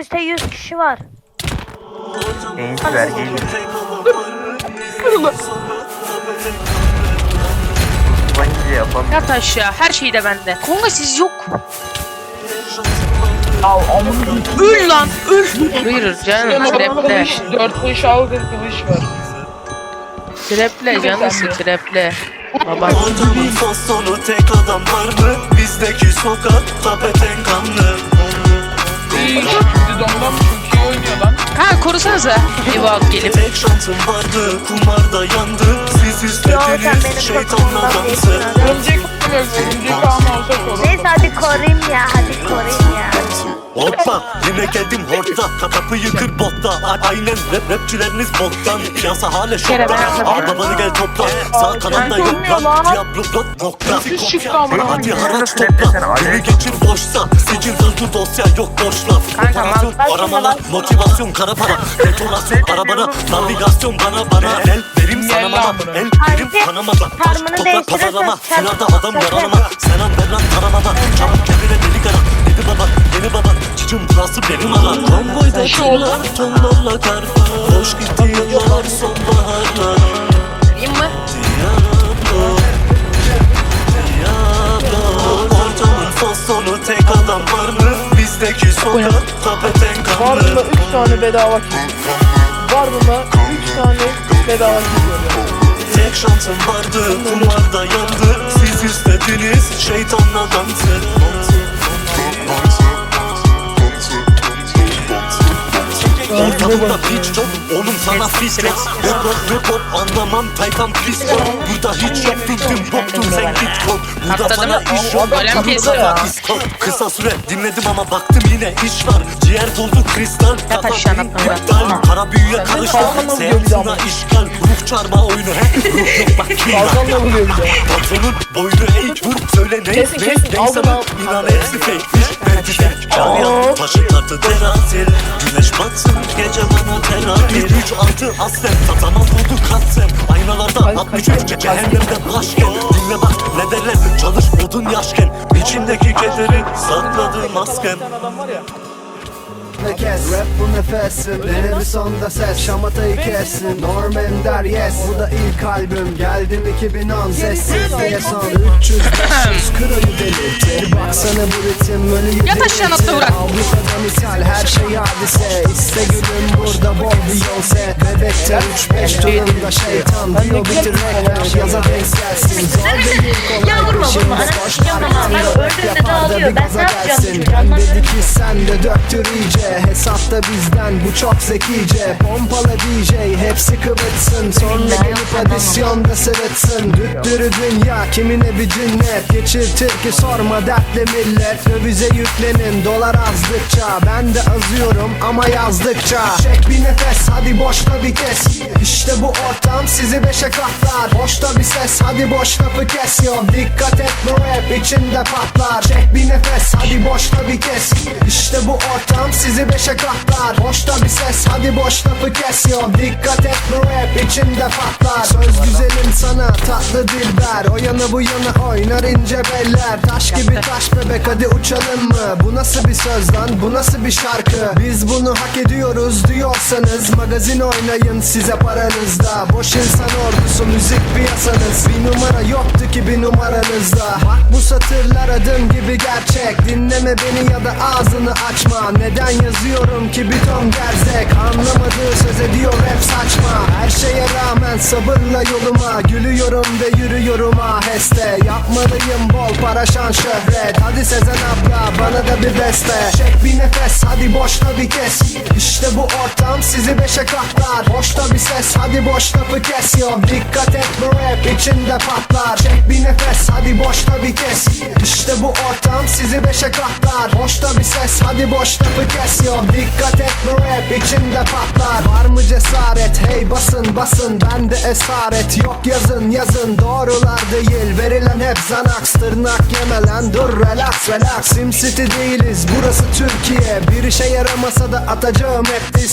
Üste 100 kişi var. Genç ver genç. Bence yapalım. Yat aşağı. Her şey de bende. Konga siz yok. Al amını Öl lan. Öl. Buyurun canım. Treple. Dört kılıç aldı kılıç var. Treple canısı treple. Baba. Ortamın sonu tek adam var mı? Bizdeki sokak tapeten çok iyi oynuyor lan? Ha korusanıza. Eyvah gelip. Tek şansım vardı kumarda yandı Siz Yo, sen benim istediniz şeytanla kapımdan dansı geçtin. Örümcek yok? Örümcek olsa korur. Yine geldim hortta Kapıyı kır botta. A- Aynen rap rapçileriniz boktan Piyasa hala şokta. Al babanı gel topla. Sağ kanalda Ay, yok lan. Diablo dot nokta. Hadi haraç topla. Günü geçir boşsa. Sicil hızlı dosya yok boş laf Operasyon mal- aramalar Motivasyon kara para. Detonasyon arabana. Navigasyon bana bana. El verim sana buraya. El verim Haydi, kanamada Taş toprak değiştirirsen pazarlama. Finalde adam yaralama. Sen an ben lan taramama Çabuk kendine burası benim alan Konvoyda tırlar tonlarla kar Hoş gitti yıllar sonbaharlar Vereyim mi? Diablo. Diablo Ortamın fasonu tek adam var mı? Bizdeki sokak tapeten Var kanlı mı 3 tane bedava kit? Var mı 3 tane bedava veriyor? Tek şansım vardı kumarda yandı oğlum sana Rap rap rap hop anlamam tayfam pis yok Burada hiç yoktun dün boktun sen git kop Burada mı? iş yok ya. iskop. Kısa süre dinledim ama baktım yine iş var Ciğer doldu kristal kafa bak. iptal Para büyüye karıştı Seyahatına işgal Ruh çarma oyunu he Ruh yok bak kim. Patronun boynu eğik vur söyle ne ne kesin. ne Al sana bunu al. inan hepsi fake verdi fake Çağlayan taşı tartı terazi Güneş batsın gece bana terapi 3 6 aslen tamam vurdu katsem Aynalarda Ay, 63 kaçıyor. cehennemde başken. Dinle bak ne derler çalış. Odun yaşken. İçindeki kederi sakladı maskem Ya. kes. Rap bu nefesim. Beni bir sonda ses. Şamatayı kessin. Norm Ender yes. Bu da ilk albüm. Geldim 2010 Sessiz diye son 300 500 Kırın deli Bir baksana bu ritim. Ölüyü Yat aşağı, atla bırak. Avrupa'da misal. Her şey hadise. İste gülüm burada bol Beyoncé Bebekte 3-5 turunda şeytan Diyor. bitir reklam Yaza denk gelsin. Zor değil kolay vurma. Ana boş Bak, rap yapar. Da bir Ben gaza ne gelsin. dedi ki sen de döktür iyice Hesapta bizden bu çok zekice. Pompala DJ hepsi kıvıtsın Sonra gelip adisyonda sırıtsın Düttürü dünya kimine bir cinnet? Geçirtir ki sorma dertli millet. Dövize yüklenin dolar azdıkça. Ben de azıyorum ama yazdıkça. Çek bir nefes hadi boşta bir kes. İşte bu ortam sizi beşe katlar. Boşta bir ses hadi boş lafı kes. Yo Dikkat et bu rap içinde patlar. Çek bir nefes hadi boşta bir kes. İşte bu ortam sizi beşe katlar. Boşta bir ses hadi boş lafı kes yo Dikkat et bu rap içinde patlar. Söz güzelim sana tatlı dilber. O yana bu yana oynar ince beller. Taş gibi taş bebek hadi uçalım mı? Bu nasıl bir söz lan? Bu nasıl bir şarkı? Biz bunu hak ediyoruz diyorsanız Magazin oynayın size paranızda. Boş insan ordusu müzik piyasanız. Bir numara yoktu ki bir numaranızda. Bak bu satırlar adım gibi gerçek. Dinleme beni ya da ağzını açma. Neden yazıyorum ki bir ton gerzek. Anlamadığı söz ediyor hep saçma. Her şeye rağmen sabırla yoluma. Gülüyorum ve yürüyorum aheste. Yapmalıyım bol para şan şöhret. Hadi Sezen abla bana da bir beste. Çek bir nefes hadi boşta bir kes. İşte bu ortam sizi beşe katlar. Boşta bir ses hadi boş lafı kes. Yo Dikkat et bu rap içinde patlar. Çek bir nefes hadi boşta bir kes. İşte bu ortam sizi beşe katlar. Boşta bir ses hadi boş lafı kes yo Dikkat et bu rap içinde patlar. Var mı cesaret? Hey basın basın. Bende esaret yok. Yazın yazın. Doğrular değil. Verilen hep zanaks. Tırnak yeme lan. Dur relax relax. Sim City değiliz. Burası Türkiye. Bir işe yaramasa da atacağım hep dis